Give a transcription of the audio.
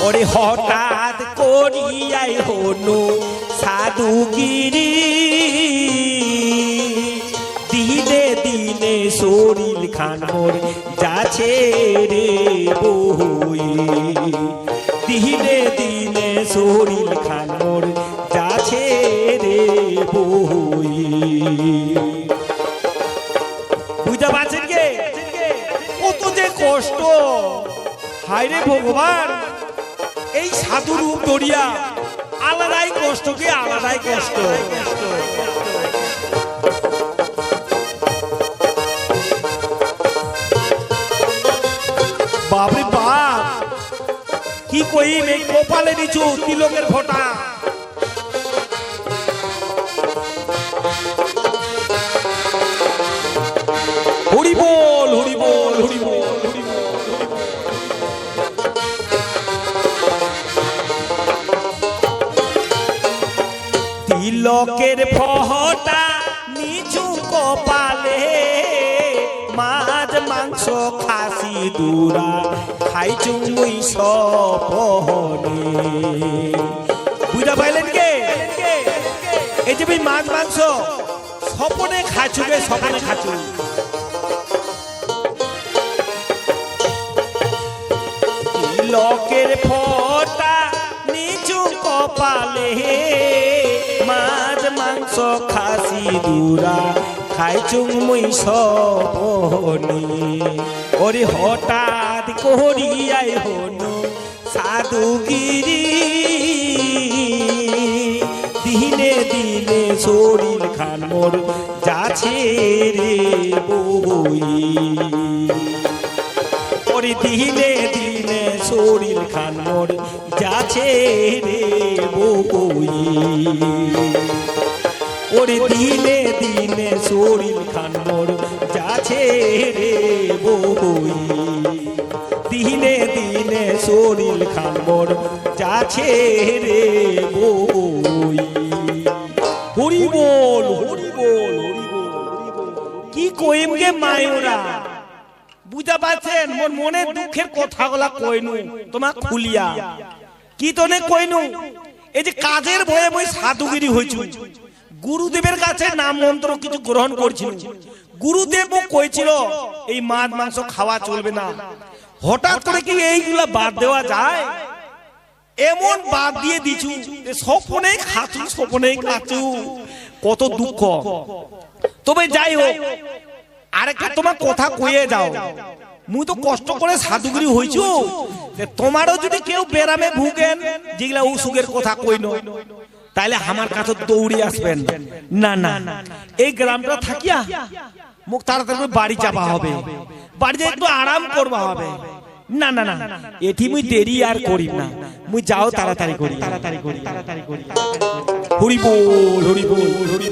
ওরে হঠাৎ করিয়াই হনু সাধুগিরি। দিনে দিনে শরীর খান মোর যাচ্ছে রে বই দিনে দিনে শরীর খান মোর যাচ্ছে রে বই বুঝতে পারছেন কে? কত যে কষ্ট। হায় রে ভগবান। এই সাধু রূপ দরিয়া, আলাদাই কষ্ট কি, আলাদাই কষ্ট? বাপরে বাপ, কি কইম এই কপালে নিচু তিলকের ফোঁটা তিলকের ফহটা নিচু কপালে, মাছ, মাংস, খাসি, দুরা খাই চুমুই সপহনে। বুঝতে পাইলেন কে? এই যে মাছ, মাংস, স্বপনে খাচুকে স্বপনে খাচু তিলকের ফটা নিচু কপালে দুরা খাই চুমুই সপনি ওরে হঠাৎ করিয়াই হনু সাধুগিরি। দিনে দিনে শরীর খান মোর যাচ্ছে রে বই। ওরে দিনে দিনে শরীর খান মোর যাচ্ছে রে বই। ওরে দিনে দিনে শরীর খান মোর যাচ্ছে রে বই দিনে দিনে শরীর খান মোর যাচ্ছে রে বই হরি বল হরি বল হরি বল কি কইম গে মায়ুরা? বুঝা পাচ্ছেন মোর মনে দুঃখের কথাগুলা কইনু তোমাক খুলিয়া। কি তনে কইনু? এই যে কাজের ভয়ে মই সাধুগিরি হইছু গুরুদেবের কাছে নাম মন্ত্র কিছু গ্রহণ করছিল। গুরুদেবও কইছিল, এই মাছ, মাংস খাওয়া চলবে না। হঠাৎ করে কি এইগুলা বাদ দেওয়া যায়? এমন বাদ দিয়ে দিছু যে স্বপনেই খাচু স্বপনেই খাচু কত দুঃখ। তবে যাই হোক, আরেকটা তোমার কথা কইয়ে যাও। মুই তো কষ্ট করে সাধুগুরি হইছু। তোমারও যদি কেউ বেরামে ভুগেন, যেগুলা অসুখের কথা কইন তাইলে আমার কাছে দৌড়ে আসবেন। না না। এই গ্রামটা থাকিয়া মুখ তাড়াতাড়ি বাড়ি চাপা হবে। বাড়িতে একটু আরাম করবা হবে। না না না। এটি মুই দেরি আর করি না। মুই যাও তাড়াতাড়ি করি তাড়াতাড়ি করি তাড়াতাড়ি করি হরি বল হরি বল হরি